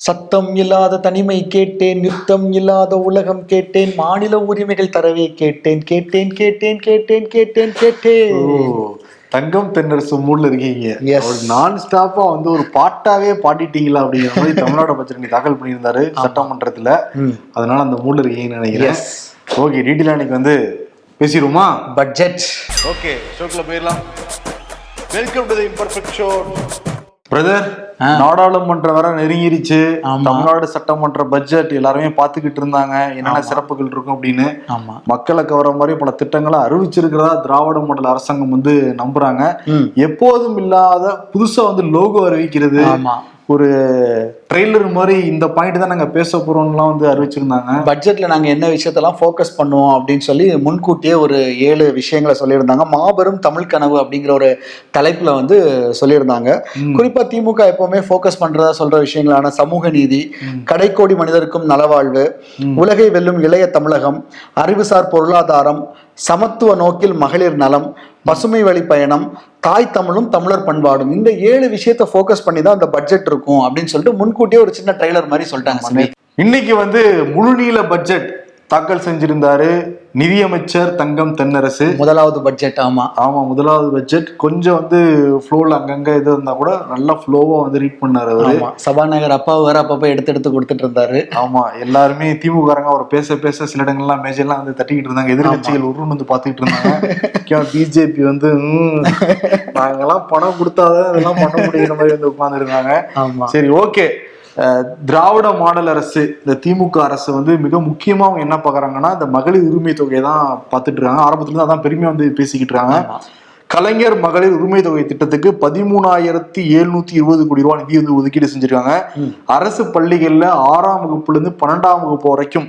சத்தம் இல்லாத தனிமை கேட்டேன் நிறுத்தம் இல்லாத உலகம் கேட்டேன் மாநில உரிமைகள் தரவே கேட்டேன் கேட்டேன் கேட்டேன் கேட்டேன் கேட்டேன் ஓ, கேட்டேன் தங்கம் தென்னரசு மூட்ல இருக்கீங்க. ஒரு நான் ஸ்டாப்பா வந்து ஒரு பாட்டாவே பாடிட்டீங்களா அப்படிங்கிற மாதிரி தமிழ்நாடு பட்ஜெட் நீ தாக்கல் பண்ணியிருந்தாரு சட்டமன்றத்துல. அதனால அந்த மூட்ல இருக்கீங்கன்னு நினைக்கிறேன். ஓகே டீட்டெயிலா இன்னைக்கு வந்து பேசிடுவோமா? பட்ஜெட் ஓகே ஷோக்குள்ள போயிடலாம். Welcome to the imperfect show brother ஆ. நாடாளுமன்ற வர நெருங்கிருச்சு. தமிழ்நாடு சட்டமன்ற பட்ஜெட் எல்லாருமே பாத்துக்கிட்டு இருந்தாங்க. என்னென்ன சிறப்புகள் இருக்கும் அப்படின்னு. மக்களை கவர மாதிரி பல திட்டங்களை அறிவிச்சிருக்கிறதா திராவிட மாடல் அரசாங்கம் வந்து நம்புறாங்க. எப்போதும் இல்லாத புதுசா வந்து லோகோ அறிவிக்கிறது. ஒரு ட்ரெய்லர் மாதிரி இந்த பாயிண்ட் தான் நாங்க பேச போறோம்லாம் வந்து அறிவிச்சிருந்தாங்க. பட்ஜெட்ல நாங்க என்ன விஷயத்தெல்லாம் ஃபோக்கஸ் பண்ணுவோம் அப்படின்னு சொல்லி முன்கூட்டியே ஒரு ஏழு விஷயங்களை சொல்லியிருந்தாங்க. மாபெரும் தமிழ் கனவு அப்படிங்கிற ஒரு தலைப்புல வந்து சொல்லியிருந்தாங்க. குறிப்பா திமுக எப்பவுமே ஃபோக்கஸ் பண்றதா சொல்ற விஷயங்களான சமூக நீதி கடைக்கோடி மனிதருக்கும் நலவாழ்வு உலகை வெல்லும் இளைய தமிழகம் அறிவுசார் பொருளாதாரம் சமத்துவ நோக்கில் மகளிர் நலம் பசுமை வழி பயணம் தாய் தமிழும் தமிழர் பண்பாடும் இந்த ஏழு விஷயத்தை ஃபோக்கஸ் பண்ணி தான் அந்த பட்ஜெட் இருக்கும் அப்படின்னு சொல்லிட்டு முன்கூட்டியே ஒரு சின்ன ட்ரைலர் மாதிரி சொல்லிட்டாங்க. இன்னைக்கு வந்து முழுநீள பட்ஜெட் தாக்கல் செஞ்சிருந்தாரு நிதியமைச்சர் தங்கம் தென்னரசு. முதலாவது பட்ஜெட் ஆமா. ஆமா முதலாவது பட்ஜெட் கொஞ்சம் வந்து ஃப்ளோல அங்கங்க இது இருந்தா கூட நல்லா ஃப்ளோவா வந்து ரீட் பண்ணாரு அவரு. சபாநாயகர் அப்பா வேற அப்பப்ப எடுத்து எடுத்து கொடுத்துட்டு இருந்தாரு. ஆமா எல்லாருமே திமுககாரங்க அவர் பேச பேச சில இடங்கள்லாம் மேஜர்லாம் வந்து தட்டிக்கிட்டு இருந்தாங்க. எதிர்கட்சிகள் உருன்னு வந்து பாத்துக்கிட்டு இருந்தாங்க. பிஜேபி வந்து "ம், நாங்கெல்லாம் பணம் கொடுத்தாதான் இதெல்லாம் பண்ண முடியுற மாதிரி வந்து உட்கார்ந்துருந்தாங்க. ஆமா. சரி ஓகே திராவிட மாடல் அரசு இந்த திமுக அரசு வந்து மிக முக்கியமா அவங்க என்ன பாக்குறாங்கன்னா இந்த மகளிர் உரிமை தொகையை தான் பார்த்துட்டு இருக்காங்க. ஆரம்பத்துல இருந்து அதான் பெருமையா வந்து பேசிக்கிட்டு இருக்காங்க. கலைஞர் மகளிர் உரிமை தொகை திட்டத்துக்கு பதிமூணாயிரத்தி எழுநூத்தி இருபது கோடி ரூபாய் நிதி வந்து ஒதுக்கீடு செஞ்சிருக்காங்க. அரசு பள்ளிகள்ல ஆறாம் வகுப்புல இருந்து பன்னெண்டாம் வகுப்பு வரைக்கும்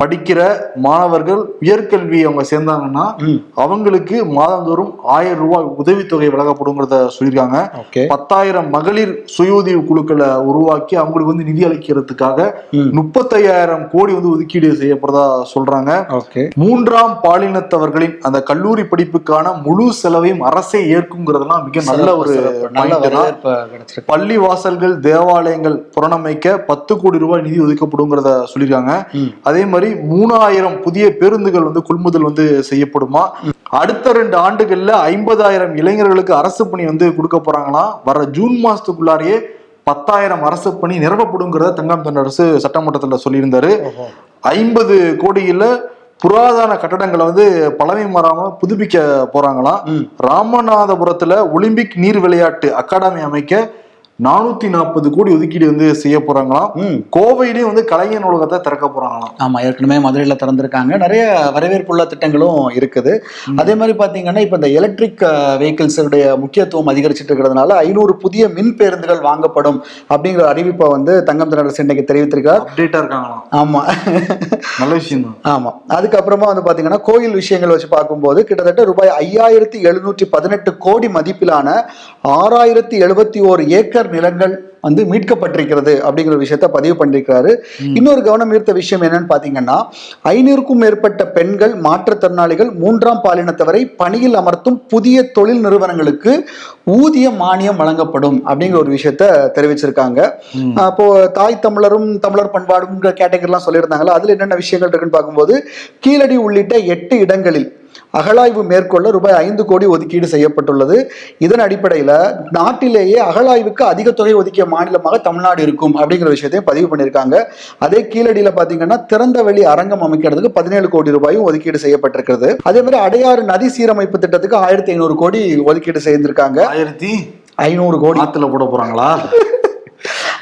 படிக்கிற மாணவர்கள் உயர்கல்வி அவங்க சேர்ந்தாங்கன்னா. அவங்களுக்கு மாதந்தோறும் ஆயிரம் ரூபாய் உதவித்தொகை வழங்கப்படுங்கிறத சொல்லியிருக்காங்க பத்தாயிரம் மகளிர் சுய உதவி குழுக்களை உருவாக்கி அவங்களுக்கு வந்து நிதி அளிக்கிறதுக்காக. முப்பத்தையாயிரம் கோடி வந்து ஒதுக்கீடு செய்யப்படுறதா சொல்றாங்க மூன்றாம் பாலினத்தவர்களின் அந்த கல்லூரி படிப்புக்கான முழு செலவையும் அரசே ஏற்குங்கிறதெல்லாம் மிக நல்ல ஒரு பள்ளி வாசல்கள் தேவாலயங்கள் புறணமைக்க பத்து கோடி ரூபாய் நிதி ஒதுக்கப்படுங்கிறத சொல்லியிருக்காங்க. அதே மாதிரி மூணாயிரம் புதிய பேருந்துகள் வந்து கொள்முதல் வந்து செய்யப்படுமா? அடுத்த ரெண்டு ஆண்டுகள்ல ஐம்பதாயிரம் இளைஞர்களுக்கு அரசு பணி வந்து கொடுக்க போறாங்களாம் வர ஜூன் மாசத்துக்குள்ளாரையே பத்தாயிரம் அரசு பணி நிரப்பப்படுங்கிறத தங்கம் தென்னரசு சட்டமன்றத்துல சொல்லியிருந்தாரு. ஐம்பது கோடியில புராதன கட்டடங்களை வந்து பழமை மாறாம புதுப்பிக்க போறாங்களாம். ராமநாதபுரத்துல ஒலிம்பிக் நீர் விளையாட்டு அகாடமி அமைக்க நானூத்தி நாற்பது கோடி ஒதுக்கீடு வந்து செய்ய போறாங்களாம். ம். கோவையிலயும் வந்து கலைஞர் நூலகத்தை திறக்க போறாங்களாம். ஆமா ஏற்கனவே மதுரையில திறந்திருக்காங்க. நிறைய வரவேற்புள்ள திட்டங்களும் இருக்குது. அதே மாதிரி பாத்தீங்கன்னா இப்ப இந்த எலக்ட்ரிக் வெஹிக்கிள்ஸுடைய முக்கியத்துவம் அதிகரிச்சுட்டு இருக்கிறதுனால ஐநூறு புதிய மின் பேருந்துகள் வாங்கப்படும் அப்படிங்கிற அறிவிப்பை வந்து தங்கம் தினரசு இன்னைக்கு தெரிவித்திருக்கார் அப்டேட்டா இருக்காங்களாம். ஆமா. நல்ல விஷயம் தான் ஆமா. அதுக்கப்புறமா வந்து பாத்தீங்கன்னா கோயில் விஷயங்கள் வச்சு பார்க்கும்போது கிட்டத்தட்ட ரூபாய் ஐயாயிரத்தி எழுநூற்றி பதினெட்டு கோடி மதிப்பிலான ஆறாயிரத்தி எழுபத்தி ஓரு ஏக்கர் நிலங்கள் வந்து மீட்கப்பட்டிருக்கிறது அப்படிங்கிற விஷயத்த பதிவு பண்ணிருக்கிறாரு. இன்னொரு கவனம் ஈர்த்த விஷயம் என்னன்னு பாத்தீங்கன்னா ஐநூறுக்கும் மேற்பட்ட பெண்கள் மாற்றுத்திறனாளிகள் மூன்றாம் பாலினத்தவரை பணியில் அமர்த்தும் புதிய தொழில் நிறுவனங்களுக்கு ஊதிய மானியம் வழங்கப்படும் அப்படிங்கிற ஒரு விஷயத்த தெரிவிச்சிருக்காங்க. அப்போ தாய் தமிழரும் தமிழர் பண்பாடுங்கிற கேட்டகரிலாம் சொல்லியிருந்தாங்களா அதுல என்னென்ன விஷயங்கள் இருக்குன்னு பார்க்கும்போது கீழடி உள்ளிட்ட எட்டு இடங்களில் அகழாய்வு மேற்கொள்ள ரூபாய் ஐந்து கோடி ஒதுக்கீடு செய்யப்பட்டுள்ளது. இதன் அடிப்படையில் நாட்டிலேயே அகழாய்வுக்கு அதிக தொகை ஒதுக்கிய மாநிலமாக தமிழ்நாடு இருக்கும் அப்படிங்கிற விஷயத்தையும் பதிவு பண்ணியிருக்காங்க. அதே கீழடியில் பார்த்தீங்கன்னா திறந்த வெளி அரங்கம் அமைக்கிறதுக்கு பதினேழு கோடி ரூபாயும் ஒதுக்கீடு செய்யப்பட்டிருக்கிறது. அதே மாதிரி அடையாறு நதி சீரமைப்பு திட்டத்துக்கு ஆயிரத்தி ஐநூறு கோடி ஒதுக்கீடு செய்திருக்காங்க. ஆயிரத்தி ஐநூறு கோடி. ஆத்துல போட போறாங்களா?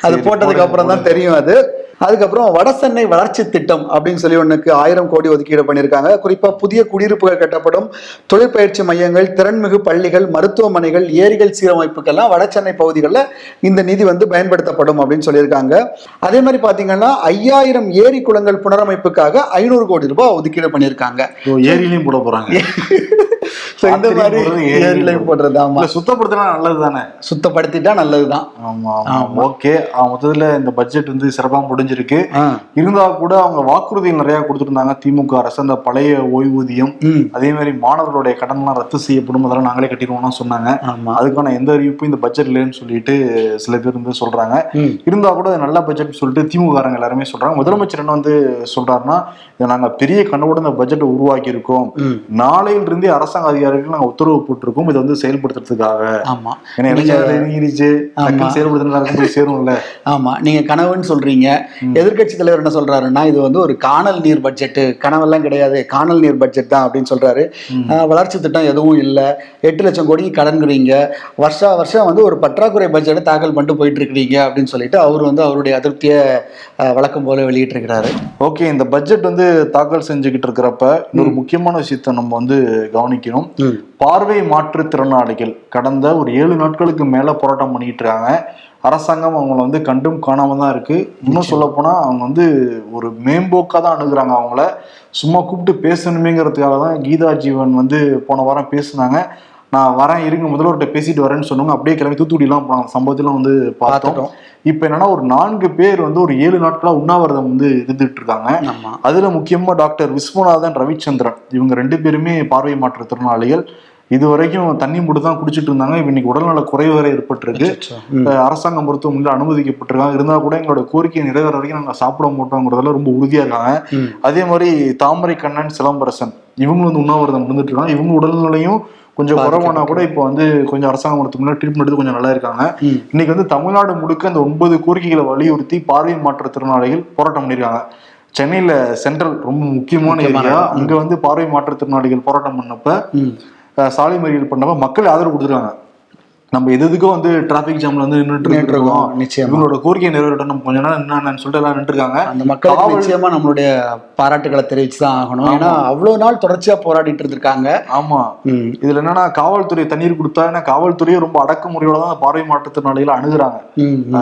அது போட்டதுக்கு அப்புறம் தான் தெரியும் அது. அதுக்கப்புறம் வடசென்னை வளர்ச்சி திட்டம் அப்படின்னு சொல்லி ஒண்ணுக்கு ஆயிரம் கோடி ஒதுக்கீடு பண்ணியிருக்காங்க. குறிப்பா புதிய குடியிருப்புகள் கட்டப்படும் தொழிற்பயிற்சி மையங்கள் திறன்மிகு பள்ளிகள் மருத்துவமனைகள் ஏரிகள் சீரமைப்புக்கெல்லாம் வடசென்னை பகுதிகளில் இந்த நிதி வந்து பயன்படுத்தப்படும் அப்படின்னு சொல்லியிருக்காங்க. அதே மாதிரி பாத்தீங்கன்னா ஐயாயிரம் ஏரி குளங்கள் புனரமைப்புக்காக ஐநூறு கோடி ரூபாய் ஒதுக்கீடு பண்ணியிருக்காங்க. ஏரியிலையும் போட போறாங்க. இந்த மாதிரி போடுறது ஆமா. சுத்தப்படுத்தினா நல்லது தானே சுத்தப்படுத்திட்டா நல்லதுதான். ஆமா ஓகே. மொத்தத்துல இந்த பட்ஜெட் வந்து சிறப்பா முடிஞ்சிருக்கு. இருந்தா கூட அவங்க வாக்குறுதிகள் நிறைய கொடுத்துருந்தாங்க. திமுக அரசு அந்த பழைய ஓய்வூதியம். அதே மாதிரி மாணவர்களுடைய கடன் எல்லாம் ரத்து செய்யப்படும். அதெல்லாம் நாங்களே கட்டிடுவோம்னு சொன்னாங்க. அதுக்கான எந்த அறிவிப்பும் இந்த பட்ஜெட் இல்லைன்னு சொல்லிட்டு சில பேர் வந்து சொல்றாங்க. இருந்தா கூட நல்ல பட்ஜெட் சொல்லிட்டு திமுக காரங்க எல்லாருமே சொல்றாங்க. முதலமைச்சர் என்ன வந்து சொல்றாருன்னா நாங்க பெரிய கண்ணோட இந்த பட்ஜெட்டை உருவாக்கி இருக்கோம் ம். நாளையில இருந்தே அரசாங்க அதிகாரிகள் நாங்க உத்தரவு போட்டிருக்கோம். இதை வந்து செயல்படுத்துறதுக்காக. ஆமா. ஏன்னா செயல்படுத்துறது போய் சேரும்ல. ஆமா. நீங்க கனவுன்னு சொல்றீங்க. எதிர்க்கட்சி தலைவர் என்ன சொல்றாருன்னா இது வந்து ஒரு காணல் நீர் பட்ஜெட் கனவெல்லாம் கிடையாது. காணல் நீர் பட்ஜெட் தான் அப்படின்னு சொல்றாரு. ஆஹ் வளர்ச்சி திட்டம் எதுவும் இல்லை. எட்டு லட்சம் கோடி கடன்கிறீங்க. வருஷா வருஷம் வந்து ஒரு பற்றாக்குறை பட்ஜெட்டை தாக்கல் பண்ணிட்டு போயிட்டு இருக்கிறீங்க அப்படின்னு சொல்லிட்டு அவர் வந்து அவருடைய அதிருப்தியை வழக்கம் போல வெளியிட்டு இருக்கிறாரு ஓகே. இந்த பட்ஜெட் வந்து தாக்கல் செஞ்சுக்கிட்டு இருக்கிறப்ப இன்னொரு முக்கியமான விஷயத்தை நம்ம வந்து கவனிக்கணும். பார்வை மாற்றுத்திறனாளிகள் கடந்த ஒரு ஏழு நாட்களுக்கு மேல போராட்டம் பண்ணிட்டு இருக்காங்க. அரசாங்கம் அவங்கள வந்து கண்டும் காணாம தான் இருக்கு. இன்னும் சொல்ல போனா அவங்க வந்து ஒரு மேம்போக்கா தான் அணுகுறாங்க அவங்கள. சும்மா கூப்பிட்டு பேசணுமேங்கிறதுக்காக தான் கீதா ஜீவன் வந்து போன வாரம் பேசுனாங்க. நான் வரேன் இருங்க முதல்வர்கிட்ட பேசிட்டு வரேன்னு சொன்னாங்க அப்படியே கிளம்பி தூத்துக்குடிலாம் போனாங்க சம்பவத்திலாம் வந்து பார்த்தோம். பார்த்துட்டோம். இப்ப என்னன்னா ஒரு நான்கு பேர் வந்து ஒரு ஏழு நாட்களா உண்ணாவிரதம் வந்து இருந்துட்டு இருக்காங்க. அதுல முக்கியமா டாக்டர் விஸ்வநாதன் ரவிச்சந்திரன் இவங்க ரெண்டு பேருமே பார்வை மாற்றுத்திறனாளிகள் இது வரைக்கும் தண்ணி மட்டும் தான் குடிச்சிட்டு இருந்தாங்க. இப்ப இன்னைக்கு உடல்நல குறைவு வேற ஏற்பட்டிருக்கு. அரசாங்க மருத்துவமனையில் அனுமதிக்கப்பட்டிருக்காங்க. இருந்தா கூட எங்களோட கோரிக்கை நிறைவேற வரைக்கும் நாங்க சாப்பிட மாட்டோங்கிறதுல ரொம்ப உறுதியா இருக்காங்க. அதே மாதிரி தாமரை கண்ணன் சிலம்பரசன் இவங்க வந்து உண்ணாவிரதம் இருந்துட்டு இருக்காங்க. இவங்க உடல்நிலையும் கொஞ்சம் குறைவானா கூட இப்போ வந்து கொஞ்சம் அரசாங்க மருத்துவமனையில் ட்ரீட்மெண்ட் எடுத்து கொஞ்சம் நல்லா இருக்காங்க. இன்னைக்கு வந்து தமிழ்நாடு முழுக்க அந்த ஒன்பது கோரிக்கைகளை வலியுறுத்தி பார்வை மாற்றுத்திறனாளிகள் போராட்டம் பண்ணியிருக்காங்க சென்னையில சென்ட்ரல் ரொம்ப முக்கியமான ஏரியா. அங்க வந்து பார்வை மாற்றுத்திறனாளிகள் போராட்டம் பண்ணப்ப சாலை மறியல் பண்ணப்ப மக்கள் ஆதரவு கொடுத்துருக்காங்க. நம்ம எது எதுக்கோ வந்து டிராபிக் ஜாம்ல வந்து நின்றுட்டு இருக்கோம். நிச்சயமா. இவங்களோட கோரிக்கை நிறைவேறட்டும். நம்ம கொஞ்ச நேரம் என்னன்னு சொல்லிட்டு எல்லாம் நின்று இருக்காங்க அந்த காவல்- நிச்சயமா நம்மளுடைய பாராட்டுகளை தெரிவிச்சு தான் ஆகணும். ஏன்னா அவ்வளவு நாள் தொடர்ச்சியா போராடிட்டு இருந்திருக்காங்க. ஆமா. இதுல என்னன்னா காவல்துறை தண்ணீர் கொடுத்தா ஏன்னா காவல்துறையே ரொம்ப அடக்குமுறையோட தான் பார்வை மாற்றுத்திறனாளிகளை அணுகுறாங்க.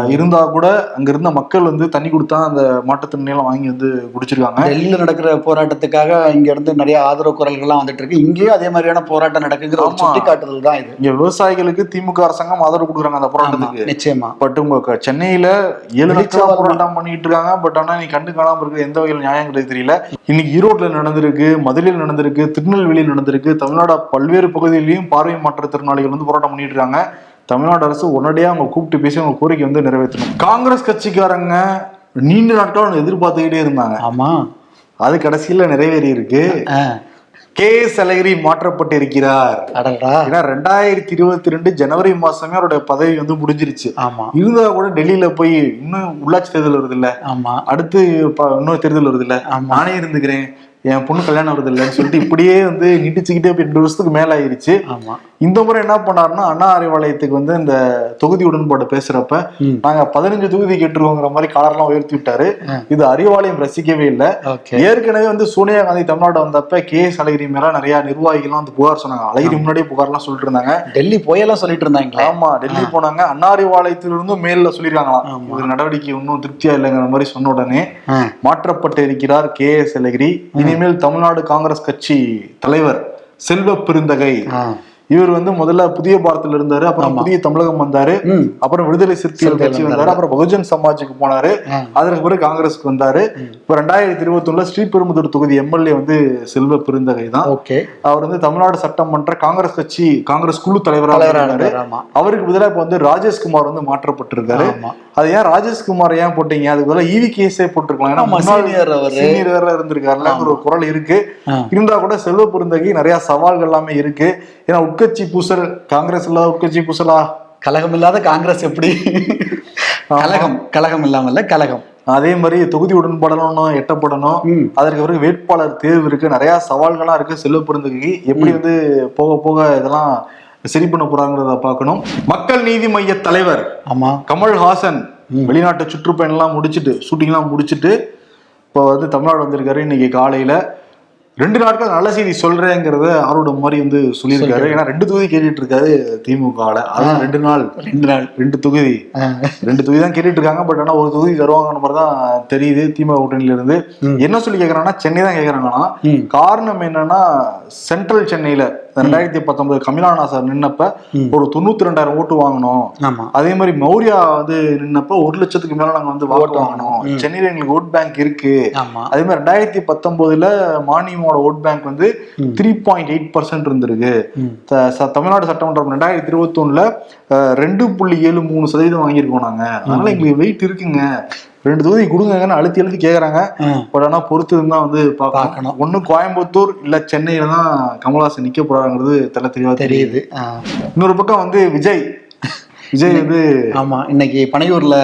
இருந்தா கூட அங்க இருந்த மக்கள் வந்து தண்ணி கொடுத்தா அந்த மாற்றுத்திறனாளிகளை வாங்கி வந்து குடிச்சிருக்காங்க. டெல்லியில நடக்கிற போராட்டத்துக்காக இங்க இருந்து நிறைய ஆதரவு குரல்கள்லாம் வந்துட்டு இருக்கு. இங்கேயும் அதே மாதிரியான போராட்டம் நடக்குங்கிற ஒரு. சுட்டிக்காட்டுதல் தான் இது. இங்க விவசாயிகளுக்கு திமுக அரசாங்கம் ஆதரவு கொடுக்குறாங்க அந்த போராட்டத்துக்கு. நிச்சயமா. பட் உங்க சென்னையில ஏழு வெளிச்சவாதம். போராட்டம் பண்ணிட்டு இருக்காங்க பட் ஆனா நீ கண்டு காணாம இருக்கு எந்த வகையில் நியாயங்கிறது தெரியல. இன்னைக்கு ஈரோட்ல நடந்திருக்கு மதுரையில் நடந்திருக்கு திருநெல்வேலியில் நடந்திருக்கு தமிழ்நாடு பல்வேறு பகுதிகளிலும் பார்வை மாற்றுத்திறனாளிகள் வந்து போராட்டம் பண்ணிட்டு இருக்காங்க தமிழ்நாடு அரசு உடனடியா அவங்க கூப்பிட்டு பேசி அவங்க கோரிக்கை வந்து நிறைவேற்றணும். காங்கிரஸ் கட்சிக்காரங்க நீண்ட நாட்களா எதிர்பார்த்துக்கிட்டே இருந்தாங்க. ஆமா. அது கடைசியில நிறைவேறி இருக்கு கே எஸ் அழகிரி மாற்றப்பட்டிருக்கிறார். அடடா. ஏன்னா ரெண்டாயிரத்தி இருபத்தி ரெண்டு ஜனவரி மாசமே அவருடைய பதவி வந்து முடிஞ்சிருச்சு. ஆமா. இருந்தா கூட டெல்லியில போய் இன்னும் உள்ளாட்சி தேர்தல் வருது இல்ல ஆமா. அடுத்து இன்னொரு தேர்தல் வருது இல்ல. நானே இருந்துக்கிறேன். என் பொண்ணு கல்யாணம் வருது இல்லைன்னு சொல்லிட்டு இப்படியே வந்து நீட்டிச்சுக்கிட்டே ரெண்டு வருஷத்துக்கு மேல ஆயிருச்சு ஆமா. இந்த முறை என்ன பண்ணாருன்னா அண்ணா அறிவாலயத்துக்கு வந்து இந்த தொகுதி உடன்பாடு பேசுறப்ப. நாங்க பதினஞ்சு தொகுதி கேட்டுருவோங்கிற மாதிரி காலர்லாம் உயர்த்தி விட்டாரு. இது அறிவாலயம் ரசிக்கவே இல்லை. ஏற்கனவே வந்து சோனியா காந்தி தமிழ்நாடு வந்தப்ப கே எஸ் அழகிரி மேல நிறைய நிர்வாகிகள்லாம் வந்து புகார் சொன்னாங்க. அழகிரி முன்னாடியே புகார்லாம் சொல்லிட்டு இருந்தாங்க டெல்லி போயெல்லாம் சொல்லிட்டு இருந்தாங்களே ஆமா டெல்லி போனாங்க. அன்னாரிவாளையத்திலிருந்தும் மேல்ல சொல்லியிருக்காங்களாம். ஆமா. இவர் நடவடிக்கை இன்னும் திருப்தியா இல்லைங்கிற மாதிரி சொன்ன உடனே மாற்றப்பட்டு இருக்கிறார் கே எஸ் அழகிரி. இனிமேல் தமிழ்நாடு காங்கிரஸ் கட்சி தலைவர் செல்வ பெருந்தகை. இவர் வந்து முதல்ல புதிய பாரத்ல இருந்தாரு அப்புறம். புதிய தமிழகம் வந்தாரு. அப்புறம் விடுதலை சிறுத்தைகள் கட்சி வந்தாரு. அப்புறம் பகுஜன் சமாஜுக்கு போனாரு. அதற்கு பிறகு காங்கிரஸ்க்கு வந்தாரு. இப்ப ரெண்டாயிரத்தி இருபத்தி ஒண்ணுல ஸ்ரீபெரும்புதூர் தொகுதி எம்எல்ஏ வந்து செல்வ பெருந்தகை தான் அவர் வந்து தமிழ்நாடு சட்டமன்ற காங்கிரஸ் கட்சி காங்கிரஸ் குழு தலைவராக தலைவரா இருந்தாரு. அவருக்கு பதிலா இப்ப வந்து ராஜேஷ்குமார் வந்து மாற்றப்பட்டிருக்காரு. அது ஏன் ராஜேஷ்குமார் ஏன் போட்டீங்க? அதுக்கு பதிலா ஈவி கேஸே போட்டிருக்கலாம். ஏன்னா. சீனியர் வேற இருந்திருக்காருல ஒரு குரல் இருக்கு. இருந்தா கூட செல்வ பெருந்தகை நிறைய சவால்கள் எல்லாமே இருக்கு. ஏன்னா உட்கட்சி பூசல் காங்கிரஸ் இல்லாத உட்கட்சி பூசலா? கலகம் இல்லாத காங்கிரஸ் எப்படி? கலகம் கலகம் இல்லாமல்ல கலகம் அதே மாதிரி தொகுதி உடன்பாடணும் எட்டப்படணும். அதற்கு பிறகு வேட்பாளர் தேர்வு இருக்கு. நிறைய சவால்கள்லாம் இருக்கு. செல்வ பெருந்தகைக்கு எப்படி வந்து போக போக இதெல்லாம் சரி பண்ண போறாங்கிறத பார்க்கணும். மக்கள் நீதி மைய தலைவர் ஆமா. கமல்ஹாசன் வெளிநாட்டு சுற்றுப்பயணம்லாம் முடிச்சிட்டு ஷூட்டிங்லாம் முடிச்சிட்டு இப்போ வந்து தமிழ்நாடு வந்திருக்காரு. இன்னைக்கு காலையில ரெண்டு நாட்கள் நல்ல செய்தி சொல்றேங்கிறத அவரோட மாதிரி வந்து சொல்லியிருக்காரு. ஏன்னா ரெண்டு தொகுதி கேட்டுட்டு இருக்காரு திமுகவில். அதான் ரெண்டு நாள் ரெண்டு நாள் ரெண்டு தொகுதி. ரெண்டு தொகுதி தான் கேட்டுட்டு இருக்காங்க பட் ஆனா ஒரு தொகுதி தருவாங்கன்ற மாதிரி தான் தெரியுது திமுக கூட்டணியில இருந்து என்ன சொல்லி கேக்குறாங்கன்னா சென்னை தான் கேக்குறாங்கன்னா ம். காரணம் என்னன்னா சென்ட்ரல் சென்னையில ரெண்டாயிரத்தி பத்தொன்பது கமிலானா சார் நின்னப்ப. ஒரு தொண்ணூத்தி ரெண்டாயிரம் ஓட்டு வாங்கினோம். ஆமா. அதே மாதிரி மௌரியா வந்து நின்னப்ப ஒரு லட்சத்துக்கு மேல நாங்க வந்து ஓட்டு வாங்கினோம். சென்னையில எங்களுக்கு ஓட் பேங்க் இருக்கு. ஆமா. அதே மாதிரி ரெண்டாயிரத்தி பத்தொன்பதுல மானியமோட ஓட் பேங்க் வந்து. த்ரீ பாயிண்ட் எயிட் பர்சன்ட் இருந்திருக்கு. தமிழ்நாடு சட்டமன்றம் ரெண்டாயிரத்தி இருபத்தி ஒண்ணுல ரெண்டு புள்ளி ஏழு மூணு சதவீதம் வாங்கியிருக்கோம் நாங்க. அதனால எங்களுக்கு வெயிட் இருக்குங்க. ரெண்டு தொகுதி கொடுங்கன்னு அழுத்தி அழுத்தி கேக்குறாங்க. ஆ. பட் ஆனா பொறுத்து இருந்தா வந்து பார்க்கணும். ஒண்ணு கோயம்புத்தூர் இல்ல சென்னையில தான் கமல்ஹாசன் நிக்க போறாங்கிறது தெல தெளிவா தெரியுது. இன்னொரு பக்கம் வந்து விஜய். விஜய் வந்து ஆமா இன்னைக்கு பனையூர்ல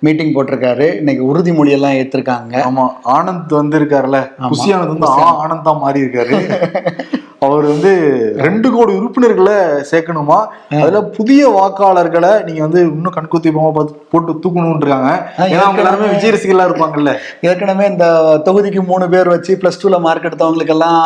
மீட்டிங் போட்டிருக்காரு. இன்னைக்கு உறுதிமொழி எல்லாம் ஏத்திருக்காங்க. ஆமா ஆனந்த் வந்து இருக்காருல்ல. குஷி ஆனந்த் வந்து ஆனந்த் தான் மாறி இருக்காரு அவர் வந்து ரெண்டு கோடி உறுப்பினர்களை சேர்க்கணுமா? அதுல புதிய வாக்காளர்களை நீங்க வந்து இன்னும் கண்குத்தி பார்த்து போட்டு தூக்கணும்னு இருக்காங்க ஏன்னா அவங்க எல்லாருமே விஜய் ரசிகர்களா இருப்பாங்கல்ல. ஏற்கனவே இந்த தொகுதிக்கு மூணு பேர் வச்சு ப்ளஸ் டூவில் மார்க் எடுத்தவங்களுக்கெல்லாம்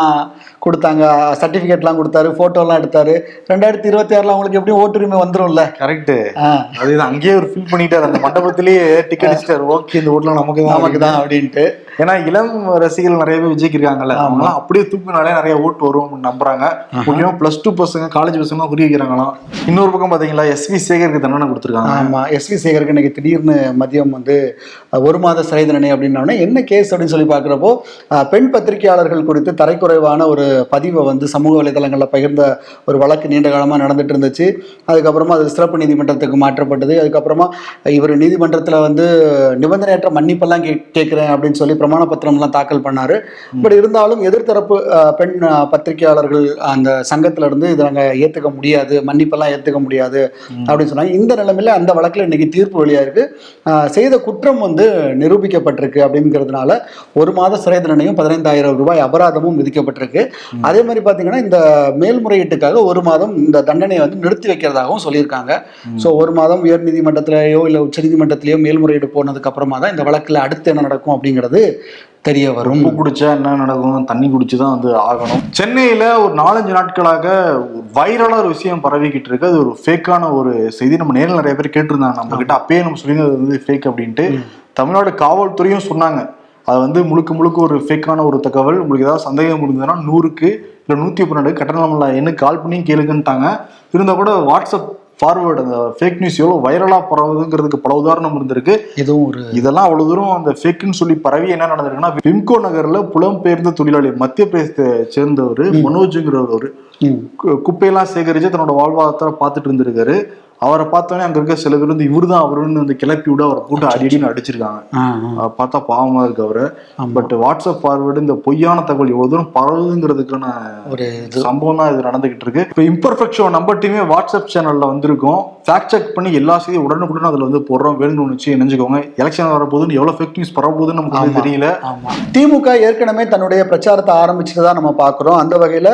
கொடுத்தாங்க. சர்டிஃபிகேட்லாம் கொடுத்தாரு ஃபோட்டோலாம் எடுத்தாரு. ரெண்டாயிரத்தி இருபத்தி ஆறில் அவங்களுக்கு எப்படியும் ஓட்டுரிமை வந்துரும்ல. கரெக்ட் ஆ. அது அங்கேயே ஒரு ஃபீல் பண்ணிட்டாரு. அந்த மண்டபத்திலேயே டிக்கெட் அடிச்சிட்டாரு. ஓகே இந்த ஓட்டுல நமக்கு தான் நமக்கு தான் அப்படின்ட்டு. ஏன்னா இளம் ரசிகர்கள் நிறைய பேர் விஜய்க்கு இருக்காங்கல்ல. அவங்க அப்படியே தூக்குனாலே நிறைய ஓட்டு வரும் நம்புறாங்க. முக்கியமா பிளஸ் டூ பசங்க காலேஜ் பசங்க குறி வைக்கிறாங்களாம். இன்னொரு பக்கம் பாத்தீங்களா எஸ் வி சேகருக்கு தண்டனை கொடுத்துருக்காங்க. ஆமா எஸ்வி சேகருக்கு இன்னைக்கு திடீர்னு மதியம் வந்து ஒரு மாத சிறை தண்டனை அப்படின்னோடனே என்ன கேஸ் அப்படின்னு சொல்லி பார்க்குறப்போ பெண் பத்திரிகையாளர்கள் குறித்து தரைக்குறைவான ஒரு பதிவை வந்து சமூக வலைதளங்களில் பகிர்ந்த ஒரு வழக்கு நீண்ட காலமாக நடந்துட்டு இருந்துச்சு. அதுக்கப்புறமா அது சிறப்பு நீதிமன்றத்துக்கு மாற்றப்பட்டது. அதுக்கப்புறமா இவர் நீதிமன்றத்தில் வந்து நிபந்தனையற்ற மன்னிப்பெல்லாம் கே கேட்குறேன் அப்படின்னு சொல்லி பிரமாண பத்திரம்லாம் தாக்கல் பண்ணாரு. பட் இருந்தாலும் எதிர்த்தரப்பு பெண் அஹ், பத்திரிகையாளர்கள் அந்த சங்கத்துல இருந்து இதை நாங்கள் ஏற்றுக்க முடியாது மன்னிப்பெல்லாம் ஏற்றுக்க முடியாது அப்படின்னு சொன்னாங்க. இந்த நிலைமையில அந்த வழக்கில் இன்னைக்கு தீர்ப்பு வெளியாயிருக்கு. செய்த குற்றம் வந்து நிரூபிக்கப்பட்டிருக்கு அப்படிங்கிறதுனால ஒரு மாத சிறை தண்டனையும் பதினைந்தாயிரம் ரூபாய் அபராதமும் விதிக்கப்பட்டிருக்கு. அதே மாதிரி பார்த்தீங்கன்னா இந்த மேல்முறையீட்டுக்காக ஒரு மாதம் இந்த தண்டனையை வந்து நிறுத்தி வைக்கிறதாகவும் சொல்லியிருக்காங்க. ஸோ ஒரு மாதம் உயர் நீதிமன்றத்திலேயோ இல்லை உச்சநீதிமன்றத்திலேயோ மேல்முறையீடு போனதுக்கு அப்புறமா தான் இந்த வழக்கில் அடுத்து என்ன நடக்கும் அப்படிங்கிறது தெரிய வரும். உப்பு குடிச்சா என்ன நடக்கும்? தண்ணி குடிச்சு தான் வந்து ஆகணும். சென்னையில ஒரு நாலஞ்சு நாட்களாக வைரலா ஒரு விஷயம் பரவிக்கிட்டு இருக்கு. அது ஒரு ஃபேக்கான ஒரு செய்தி. நம்ம நேரில் நிறைய பேர் கேட்டிருந்தாங்க. நம்ம கிட்ட அப்பயே நம்ம சொல்லியிருந்தது வந்து ஃபேக் அப்படின்ட்டு. தமிழ்நாடு காவல்துறையும் சொன்னாங்க. அது வந்து முழுக்க முழுக்க ஒரு ஃபேக்கான ஒரு தகவல். உங்களுக்கு ஏதாவது சந்தேகம் இருந்ததுன்னா நூறுக்கு இல்லை நூற்றி பன்னெண்டு கட்டணம்ல என்ன கால் பண்ணி கேளுங்கன்ட்டாங்க இருந்தால் கூட வாட்ஸ்அப் ஃபார்வேர்டு அந்த ஃபேக் நியூஸ் எவ்வளோ வைரலாக பரவுதுங்கிறதுக்கு பல உதாரணம் இருந்திருக்கு. இதுவும் ஒரு இதெல்லாம் அவ்வளவு தூரம் அந்த ஃபேக்குன்னு சொல்லி பரவி என்ன நடந்திருக்குன்னா விம்கோ நகர்ல புலம்பெயர்ந்த தொழிலாளி மத்திய பிரதேசத்தை சேர்ந்தவர் மனோஜுங்கிறவர் குப்பையெல்லாம் சேகரிச்சு தன்னோட வாழ்வாதாரத்தை பார்த்துட்டு இருந்திருக்காரு. அவரை பார்த்தோன்னே அங்க இருக்க சில பேர் வந்து இவரு தான் அவருன்னு வந்து கிளப்பி விட அவரை போட்டு அடி அடின்னு அடிச்சிருக்காங்க. பார்த்தா பாவமா இருக்கு அவரு. பட் வாட்ஸ்அப் ஃபார்வேர்டு இந்த பொய்யான தகவல் எவ்வளவு தூரம் பரவுதுங்கிறதுக்கான ஒரு சம்பவம் தான் இது நடந்துகிட்டு இருக்கு. இப்போ இம்பர்ஃபெக்ட் நம்ம டீமே வாட்ஸ்அப் சேனல்ல வந்திருக்கோம். ஃபேக்ட் செக் பண்ணி எல்லா செய்தியும் உடனுக்குடன் அதுல வந்து போடுறோம். வேணும்னு வச்சு நினைச்சுக்கோங்க எலெக்ஷன் வரப்போகுதுன்னு எவ்வளவு ஃபேக் நியூஸ் பரவப்போகுதுன்னு நமக்கு. தெரியல. திமுக ஏற்கனவே தன்னுடைய பிரச்சாரத்தை ஆரம்பிச்சுட்டு தான் நம்ம பார்க்குறோம். அந்த வகையில்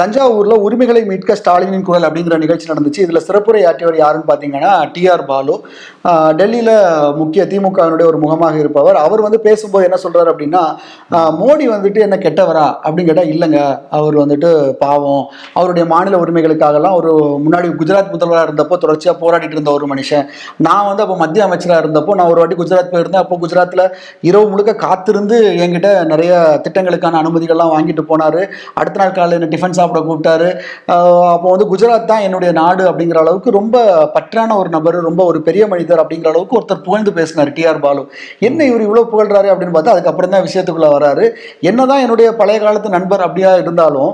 தஞ்சாவூர்ல உரிமைகளை மீட்க ஸ்டாலினின் குரல் அப்படிங்கிற நிகழ்ச்சி நடந்துச்சு. இதுல சிறப்புரை தலைவர் யாருன்னு பார்த்தீங்கன்னா டிஆர் பாலு. டெல்லியில் முக்கிய திமுகவினுடைய ஒரு முகமாக இருப்பவர். அவர் வந்து பேசும்போது என்ன சொல்கிறார் அப்படின்னா மோடி வந்துட்டு என்ன கெட்டவரா அப்படின்னு கேட்டால் இல்லைங்க. அவர் வந்துட்டு பாவம். அவருடைய மாநில உரிமைகளுக்காகலாம் ஒரு முன்னாடி குஜராத் முதல்வராக இருந்தப்போ தொடர்ச்சியாக போராடிட்டு இருந்த ஒரு மனுஷன். நான் வந்து அப்போ மத்திய அமைச்சராக இருந்தப்போ நான் ஒரு வாட்டி குஜராத் போயிருந்தேன். அப்போ குஜராத்தில் இரவு முழுக்க காத்திருந்து என்கிட்ட நிறைய திட்டங்களுக்கான அனுமதிகள்லாம் வாங்கிட்டு போனார். அடுத்த நாள் காலையில் என்ன டிஃபன் சாப்பிட கூப்பிட்டாரு. அப்போ வந்து குஜராத் தான் என்னுடைய நாடு அப்படிங்கிற அளவுக்கு ரொம்ப பற்றான ஒரு நபர் ரொம்ப ஒரு பெரிய மனிதர் அப்படிங்கிற அளவுக்கு ஒருத்தர் புகழ்ந்து பேசினார் டிஆர் பாலு. என்ன இவர் இவ்வளோ புகழ்றாரு அப்படின்னு பார்த்தா அதுக்கப்புறம் தான் விஷயத்துக்குள்ள வராரு. என்னதான் என்னுடைய பழைய காலத்து நண்பர் அப்படியா இருந்தாலும்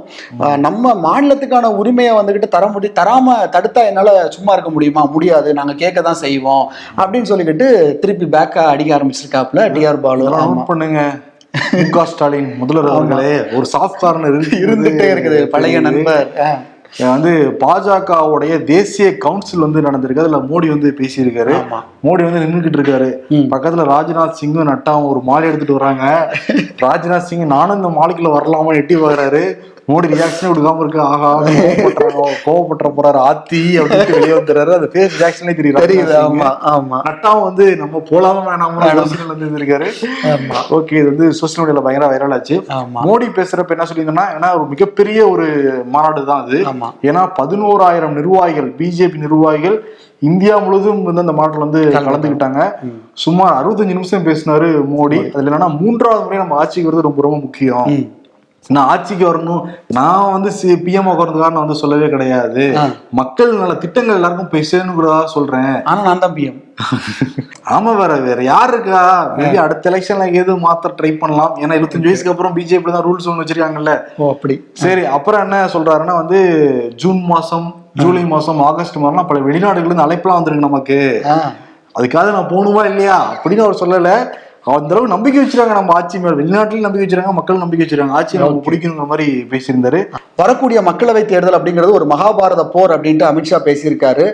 நம்ம மாநிலத்துக்கான உரிமையை வந்துகிட்டு தர முடி தராம தடுத்தா என்னால சும்மா இருக்க முடியுமா? முடியாது. நாங்க கேட்க தான் செய்வோம் அப்படின்னு சொல்லிக்கிட்டு திருப்பி பேக்கா அடிக்க ஆரம்பிச்சிருக்காப்ல டிஆர் பாலு. பண்ணுங்க. மு க ஸ்டாலின் முதல்வர் அவர்களே ஒரு சாஃப்ட் கார்னர் இருந்துட்டே இருக்குது பழைய நண்பர். வந்து பாஜகவுடைய தேசிய கவுன்சில் வந்து நடந்திருக்கு? அதுல மோடி வந்து பேசியிருக்காரு. மோடி வந்து நின்றுகிட்டு இருக்காரு. பக்கத்துல ராஜ்நாத் சிங்கும் நட்டாவும் ஒரு மாலை எடுத்துட்டு வராங்க. ராஜ்நாத் சிங் நானும் இந்த மாலைக்குள்ள வரலாமா? எட்டி பார்க்கறாரு மோடி ரியாக்ஷனே கொடுக்காம இருக்கு. ஆஹா கோவப்பட்டுற போறாரு. ஆத்தி அப்படின்னு வெளியே வந்துறாரு அந்த ஃபேஸ் ரியாக்ஷனே தெரியுது. தெரியுது. ஆமா ஆமா. நட்டாவும் வந்து நம்ம போலாமா வேணாமா யோசனையில வந்து இருந்திருக்காரு. ஆமா. ஓகே இது வந்து சோசியல் மீடியால பயங்கர வைரல் ஆச்சு. மோடி பேசுறப்ப என்ன சொல்லியிருந்தேன்னா ஏன்னா ஒரு மிகப்பெரிய ஒரு மாநாடு தான் அது ஏன்னா பதினோராயிரம் நிர்வாகிகள் பிஜேபி நிர்வாகிகள் இந்தியா முழுவதும் வந்து அந்த மாநாட்டில் வந்து கலந்துக்கிட்டாங்க. சுமார் அறுபத்தஞ்சு நிமிஷம் பேசினாரு மோடி. அதுல என்னன்னா மூன்றாவது முறை நம்ம ஆட்சிக்கு வருது ரொம்ப ரொம்ப முக்கியம். நான் ஆட்சிக்கு வரணும். நான் வந்து பிஎம் உட்கார்றதுக்காக நான் வந்து சொல்லவே கிடையாது. மக்கள் நல திட்டங்கள் எல்லாருக்கும் போய் சேரணுங்கிறதா சொல்றேன். ஆனா நான் தான் பிஎம் ஆமா வேற வேற யார் இருக்கா? மேபி அடுத்த எலெக்ஷன்ல எது மாத்த ட்ரை பண்ணலாம். ஏன்னா இருபத்தஞ்சு வயசுக்கு அப்புறம் பிஜேபி தான் ரூல்ஸ் ஒன்று வச்சிருக்காங்கல்ல. ஓ அப்படி. சரி அப்புறம் என்ன சொல்றாருன்னா வந்து ஜூன் மாசம் ஜூலை மாசம் ஆகஸ்ட் மாதம்லாம் பல வெளிநாடுகள்ல இருந்து அழைப்பெல்லாம் வந்திருக்கு நமக்கு. அதுக்காக நான் போகணுமா இல்லையா? அப்படின்னு அவர் சொல்லல. அந்த அளவுக்கு நம்பிக்கை வச்சிருக்காங்க நம்ம ஆட்சி மேல. வெளிநாட்டிலும் நம்பிக்கை வச்சிருக்காங்க மக்கள் நம்பிக்கை வச்சிருக்காங்க. ஆட்சி நமக்கு பிடிக்கணுங்கிற மாதிரி பேசியிருந்தாரு. வரக்கூடிய மக்களவை தேர்தல் அப்படிங்கிறது ஒரு மகாபாரத போர் அப்படின்ட்டு அமித்ஷா பேசியிருக்காரு.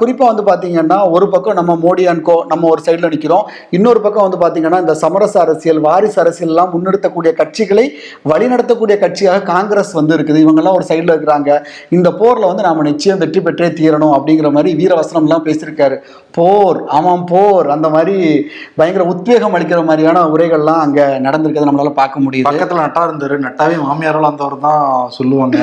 குறிப்பா வந்து பாத்தீங்கன்னா ஒரு பக்கம் நம்ம மோடி அண்ட் கோ நம்ம ஒரு சைடுல நிக்கிறோம். இன்னொரு பக்கம் வந்து பாத்தீங்கன்னா இந்த சமரச அரசியல் வாரிசு அரசியல் எல்லாம் முன்னெடுத்தக்கூடிய கட்சிகளை வழிநடத்தக்கூடிய கட்சியாக காங்கிரஸ் வந்து இருக்குது. இவங்கெல்லாம் ஒரு சைடுல இருக்கிறாங்க. இந்த போர்ல வந்து நாம நிச்சயம் வெற்றி பெற்றே தீரணும் அப்படிங்கிற மாதிரி வீரவசனம் எல்லாம் பேசியிருக்காரு. போர் ஆமாம் போர். அந்த மாதிரி பயங்கர உத்வேகம் அளிக்கிற மாதிரியான உரைகள்லாம் அங்க நடந்திருக்கிறத நம்மளால பார்க்க முடியுது. பக்கத்துல நட்டா இருந்தாரு. நட்டாவே மாமியாரெல்லாம் வந்தவர் தான் சொல்லுவாங்க.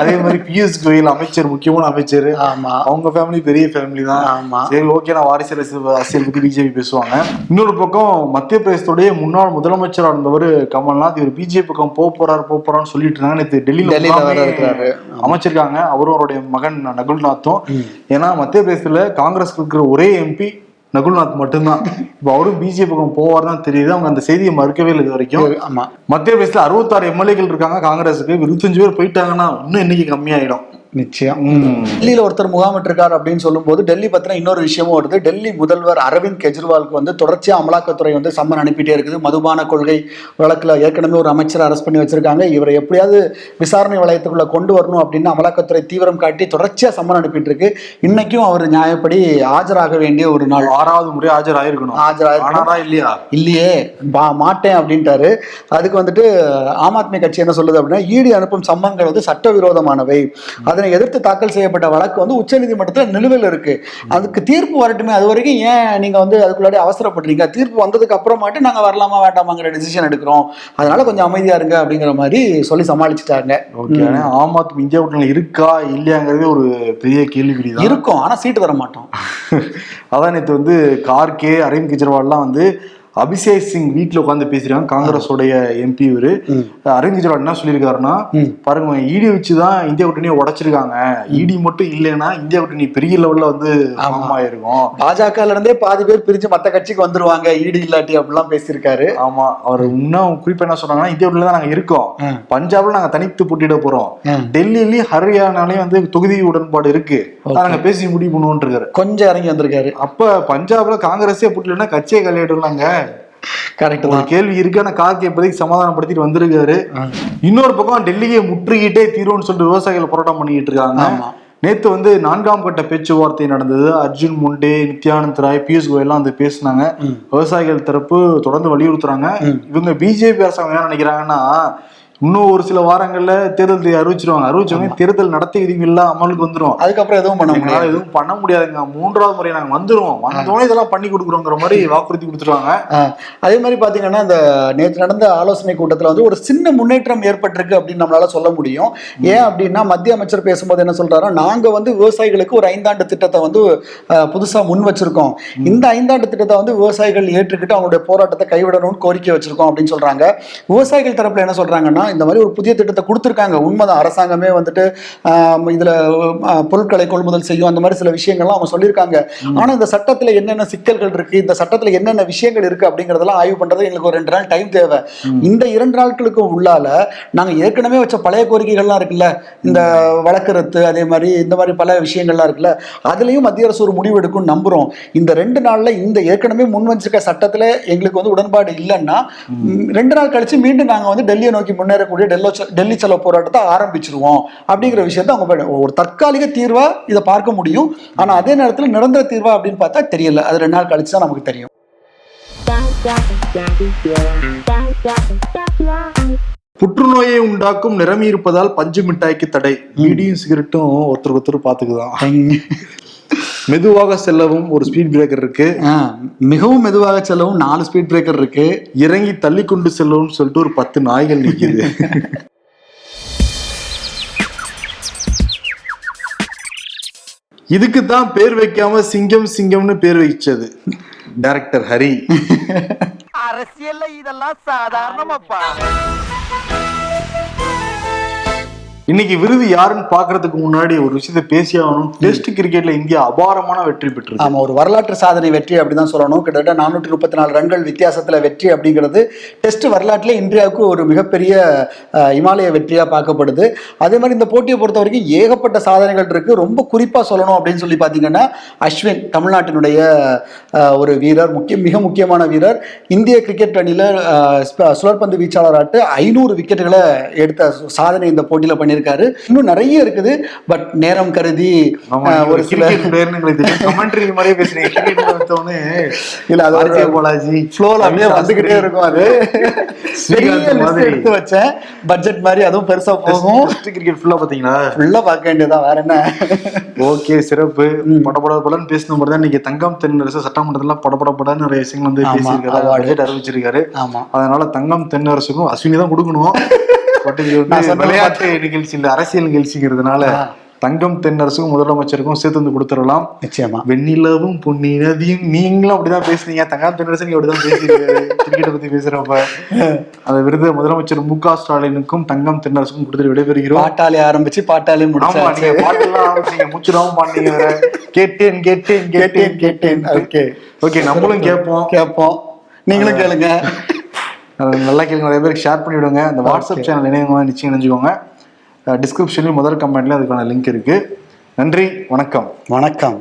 அதே மாதிரி பியூஷ் கோயல் அமைச்சர் முக்கியமான அமைச்சர். ஆமா. அவங்க ஃபேமிலி பெரிய ஃபேமிலி தான். ஆமா. சரி ஓகே நான் வாரிசு அரசியல் பத்தி பிஜேபி பேசுவாங்க. இன்னொரு பக்கம் மத்திய பிரதேசத்துடைய முன்னாள் முதலமைச்சரா இருந்தவர் கமல்நாத். இவர் பிஜேபி பக்கம் போக போறாரு போக போறான்னு சொல்லிட்டு இருந்தாங்க நேற்று டெல்லியில. அமைச்சிருக்காங்க. அவரும் அவருடைய மகன் நகுல்நாத்தும். ஏன்னா மத்திய பிரதேசத்துல காங்கிரஸ் இருக்கிற ஒரே எம்பி நகுல்நாத் மட்டும்தான். இப்போ அவரும் பிஜேபி பக்கம் போவார் தான் தெரியுது. அவங்க அந்த செய்தியை மறுக்கவே இல்லை இது வரைக்கும் ஆமா. மத்திய பிரதேசத்துல அறுபத்தாறு எம்எல்ஏக்கள் இருக்காங்க காங்கிரஸுக்கு. இருபத்தஞ்சு பேர் போயிட்டாங்கன்னா இன்னும் எண்ணிக்கை கம்மியாயிடும். நிச்சயம். டெல்லியில ஒருத்தர் முகாமிட்டிருக்காரு அப்படின்னு சொல்லும்போது டெல்லி பத்தின இன்னொரு விஷயமும் வருது. டெல்லி முதல்வர் அரவிந்த் கெஜ்ரிவாலுக்கு வந்து தொடர்ச்சியா அமலாக்கத்துறை வந்து சம்மன் அனுப்பிட்டே இருக்குது. மதுபான கொள்கை வழக்குல ஏற்கனவே ஒரு அமைச்சரை அரெஸ்ட் பண்ணி வச்சிருக்காங்க. இவரை எப்படியாவது விசாரணை வளையத்துக்குள்ள கொண்டு வரணும் அப்படின்னு அமலாக்கத்துறை தீவிரம் காட்டி தொடர்ச்சியா சம்மன் அனுப்பிட்டு இருக்கு. இன்னைக்கும் அவர் நியாயப்படி ஆஜராக வேண்டிய ஒரு நாள். ஆறாவது முறை ஆஜர் ஆயிருக்கணும் ஆஜராக ஆனாரா இல்லையா? இல்லையே. மாட்டேன் அப்படின்ட்டாரு. அதுக்கு வந்துட்டு ஆம் ஆத்மி கட்சி என்ன சொல்லுது அப்படின்னா ஈடி அனுப்பும் சம்மன்கள் வந்து சட்டவிரோதமானவை. அதனை எதிர்த்து தாக்கல் செய்யப்பட்ட வழக்கு வந்து உச்சநீதிமன்றத்தில் நிலுவையில் இருக்கு. அதுக்கு தீர்ப்பு வரட்டுமே. அது வரைக்கும் ஏன் நீங்க வந்து அதுக்குள்ளாடி அவசரப்படுறீங்க? தீர்ப்பு வந்ததுக்கு அப்புறமாட்டு நாங்க வரலாமா வேண்டாமாங்கிற டிசிஷன் எடுக்கிறோம். அதனால கொஞ்சம் அமைதியா இருங்க அப்படிங்கிற மாதிரி சொல்லி சமாளிச்சுட்டாங்க. ஓகே. ஆம் ஆத்மி இந்தியா கூட்டணியில இருக்கா இல்லையாங்கிறதே ஒரு பெரிய கேள்விக்குறிதான். இருக்கும். ஆனா சீட்டு தர மாட்டோம். அதான் நேற்று வந்து கார்கே அரவிந்த் கெஜ்ரிவால்லாம் வந்து அபிஷேக் சிங் வீட்ல உட்காந்து பேசிருக்காங்க காங்கிரஸோடைய எம்பி இவரு. அரவிந்த் கெஜ்ரிவால் என்ன சொல்லியிருக்காருன்னா. பாருங்க இடி வச்சுதான் இந்தியா கூட்டணியை உடைச்சிருக்காங்க. இடி மட்டும் இல்லைன்னா இந்தியா கூட்டணி பெரிய லெவல்ல வந்து ஆயிருக்கும். பாஜகல இருந்தே பாதி பேர் பிரிஞ்சு மத்த கட்சிக்கு வந்துருவாங்க. ஈடு இல்லாட்டி அப்படிலாம் பேசியிருக்காரு. ஆமா. அவர் இன்னும் குறிப்பா என்ன சொன்னாங்கன்னா இந்தியா கூட்டணியில தான் நாங்க இருக்கோம். பஞ்சாப்ல நாங்க தனித்து போட்டியிட போறோம். டெல்லியிலயும் ஹரியானாலையும் வந்து தொகுதி உடன்பாடு இருக்கு. நாங்க பேசி முடிவு பண்ணுவோம் இருக்காரு. கொஞ்சம் இறங்கி வந்திருக்காரு. அப்ப பஞ்சாப்ல காங்கிரஸே போட்டிலன்னா கட்சியை கையிடுறாங்க கரெக்ட் ஒரு கேள்வி இருக்கு ஆனா கார்கே இப்போதைக்கு சமாதானப்படுத்திட்டு வந்திருக்காரு. இன்னொரு பக்கம் டெல்லியை முற்றுகிட்டே தீர்வுன்னு சொல்லிட்டு விவசாயிகள் போராட்டம் பண்ணிட்டு இருக்காங்க. நேத்து வந்து நான்காம் கட்ட பேச்சுவார்த்தை நடந்தது. அர்ஜுன் முண்டே நித்யானந்த் ராய் பியூஷ் கோயல் எல்லாம் வந்து பேசினாங்க. விவசாயிகள் தரப்பு தொடர்ந்து வலியுறுத்துறாங்க. இவங்க பிஜேபி அரசாங்கம் என்ன நினைக்கிறாங்கன்னா இன்னும் ஒரு சில வாரங்கள்ல தேர்தல் அறிவிச்சிருவாங்க. அறிவிச்சவங்க தேர்தல் நடத்தை விதிகள்லாம் அமலுக்கு வந்துரும். அதுக்கப்புறம் எதுவும் பண்ண முடியாது. எதுவும் பண்ண முடியாதுங்க. மூன்றாவது முறை நாங்க வந்துருவோம். வந்தோடனே இதெல்லாம் பண்ணி கொடுக்குறோங்கிற மாதிரி வாக்குறுதி கொடுத்துருவாங்க. அதே மாதிரி பாத்தீங்கன்னா இந்த நேற்று நடந்த ஆலோசனை கூட்டத்துல வந்து ஒரு சின்ன முன்னேற்றம் ஏற்பட்டிருக்கு அப்படின்னு நம்மளால சொல்ல முடியும். ஏன் அப்படின்னா மத்திய அமைச்சர் பேசும்போது என்ன சொல்றாரு நாங்க வந்து விவசாயிகளுக்கு ஒரு ஐந்தாண்டு திட்டத்தை வந்து புதுசா முன் வச்சிருக்கோம். இந்த ஐந்தாண்டு திட்டத்தை வந்து விவசாயிகள் ஏற்றுக்கிட்டு அவங்களுடைய போராட்டத்தை கைவிடணும்னு கோரிக்கை வச்சிருக்கோம் அப்படின்னு சொல்றாங்க. விவசாயிகள் தரப்புல என்ன சொல்றாங்கன்னா இந்த மாதிரி ஒரு புதிய திட்டத்தை கொடுத்துருக்காங்க. உண்மைதான். அரசாங்கமே வந்துட்டு இதுல பொருட்களை கொள்முதல் செய்யும் அந்த மாதிரி சில விஷயங்கள்லாம் அவங்க சொல்லியிருக்காங்க. ஆனா இந்த சட்டத்துல என்னென்ன சிக்கல்கள் இருக்கு இந்த சட்டத்துல என்னென்ன விஷயங்கள் இருக்கு அப்படிங்கறதெல்லாம் ஆய்வு பண்றது எங்களுக்கு ஒரு ரெண்டு நாள் டைம் தேவை. இந்த இரண்டு நாட்களுக்கு உள்ளால நாங்க ஏற்கனவே வச்ச பழைய கோரிக்கைகள்லாம் இருக்குல்ல இந்த வழக்கு ரத்து அதே மாதிரி இந்த மாதிரி பல விஷயங்கள்லாம் இருக்குல்ல அதுலயும் மத்திய அரசு ஒரு முடிவு எடுக்கும் நம்புறோம். இந்த ரெண்டு நாள்ல இந்த ஏற்கனவே முன் வச்சிருக்க சட்டத்துல எங்களுக்கு வந்து உடன்பாடு இல்லைன்னா ரெண்டு நாள் கழிச்சு மீண்டும் நாங்க வந்து டெல்லியை நோக்கி முன்னேறக்கூடிய டெல்லோ டெல்லி செலவு போராட்டத்தை ஆரம்பிச்சிருவோம் அப்படிங்கிற விஷயத்த அவங்க ஒரு தற்காலிக தீர்வா இதை பார்க்க முடியும். ஆனா அதே நேரத்துல நிரந்தர தீர்வா அப்படின்னு பார்த்தா தெரியல. அது ரெண்டு நாள் கழிச்சு தான் நமக்கு தெரியும். புற்றுநோயை உண்டாக்கும் நிறமி இருப்பதால் பஞ்சு மிட்டாய்க்கு தடை. பீடியும் சிகரெட்டும் ஒருத்தருக்கு ஒருத்தர் பாத்துக்குதான் மெதுவாக செல்லவும் ஒரு ஸ்பீட் பிரேக்கர் இருக்கு. மிகவும் மெதுவாக செல்லவும் நாலு ஸ்பீட் பிரேக்கர் இருக்கு. இறங்கி தள்ளி கொண்டு செல்லவும் சொல்லிட்டு ஒரு பத்து நாய்கள் நிக்குது. இதுக்கு தான் பேர் வைக்காம சிங்கம் சிங்கம்னு பேர் வச்சது. டைரக்டர் ஹரி அரசியல்ல இதெல்லாம் சாதாரணமாப்பா. இன்னைக்கு விருது யாருன்னு பாக்குறதுக்கு முன்னாடி ஒரு விஷயத்தை பேசி ஆகணும். டெஸ்ட் கிரிக்கெட்ல இந்தியா அபாரமான வெற்றி பெற்று ஆமா ஒரு வரலாற்று சாதனை வெற்றி அப்படிதான் சொல்லணும். கிட்டத்தட்ட நானூற்றி முப்பத்தி நாலு ரன்கள் வித்தியாசத்துல வெற்றி அப்படிங்கிறது டெஸ்ட் வரலாற்றிலே இந்தியாவுக்கு ஒரு மிகப்பெரிய இமாலய வெற்றியா பார்க்கப்படுது. அதே மாதிரி இந்த போட்டியை பொறுத்த வரைக்கும் ஏகப்பட்ட சாதனைகள் இருக்கு. ரொம்ப குறிப்பா சொல்லணும் அப்படின்னு சொல்லி பார்த்தீங்கன்னா அஸ்வின் தமிழ்நாட்டினுடைய ஒரு வீரர் முக்கிய மிக முக்கியமான வீரர். இந்திய கிரிக்கெட் அணியில சுழற்பந்து வீச்சாளராட்டு ஐநூறு விக்கெட்டுகளை எடுத்த சாதனை இந்த போட்டியில பண்ணியிருக்காரு இன்னும் நிறைய இருக்குது. பட் நேரம் கருதி ஒரு சில மாதிரியே பேசுறீங்க. இல்ல அது ஆர்ஜே பாலாஜி ஃப்ளோல அப்படியே வந்துகிட்டே இருக்கும் அது. எடுத்து வச்சேன். பட்ஜெட் மாதிரி அதுவும் பெருசா போகும். கிரிக்கெட் ஃபுல்லா பாத்தீங்களா ஃபுல்லா பார்க்க வேண்டியதுதான். வேற என்ன? ஓகே சிறப்பு. படபட படன்னு பேசின மாதிரி தான் இன்னைக்கு தங்கம் தென்னரசு சட்டமன்றத்துல படபட படன்னு நிறைய விஷயங்கள் வந்து பேசியிருக்காரு. பட்ஜெட் அறிவிச்சிருக்காரு. ஆமா. அதனால தங்கம் தென்னரசுக்கும் அஸ்வினி தான் கொடுக்கணும். பட் இது வந்து விளையாட்டு நிகழ்ச்சி இல்ல அரசியல் நிகழ்ச்சிங்கிறதுனால. தங்கம் தென்னரசுக்கும் முதலமைச்சருக்கும் சேர்த்து வந்து கொடுத்துடலாம். நிச்சயமா. வெண்ணிலவும் பொன்னி நதியும் நீங்களும் அப்படிதான் பேசுனீங்க. தங்கம் தென்னரசு நீங்க அப்படிதான் பேசுறீங்க. கிரிக்கெட்டை பத்தி பேசுறப்ப. அந்த விருது முதலமைச்சர் மு க ஸ்டாலினுக்கும் தங்கம் தென்னரசுக்கும் கொடுத்துட்டு விடைபெறுகிறோம். பாட்டாளி ஆரம்பிச்சு பாட்டாளி ஆமா முடிச்சாச்சு. நீங்க பாட்டெல்லாம் ஆரம்பிச்சீங்க. மூச்சுடாம வேற. கேட்டேன் கேட்டேன் கேட்டேன் கேட்டேன் ஓகே. ஓகே நம்மளும் கேட்போம். கேட்போம். நீங்களும் கேளுங்க. நல்லா கேளுங்க நிறைய பேருக்கு ஷேர் பண்ணி விடுங்க அந்த வாட்ஸ்அப் சேனல் இணையவங்க நிச்சயம் இணைஞ்சுக்கோங்க. டிஸ்கிரிப்ஷன்லயும் முதல் கமெண்ட்ல அதுக்கான லிங்க் இருக்கு. நன்றி வணக்கம். வணக்கம்.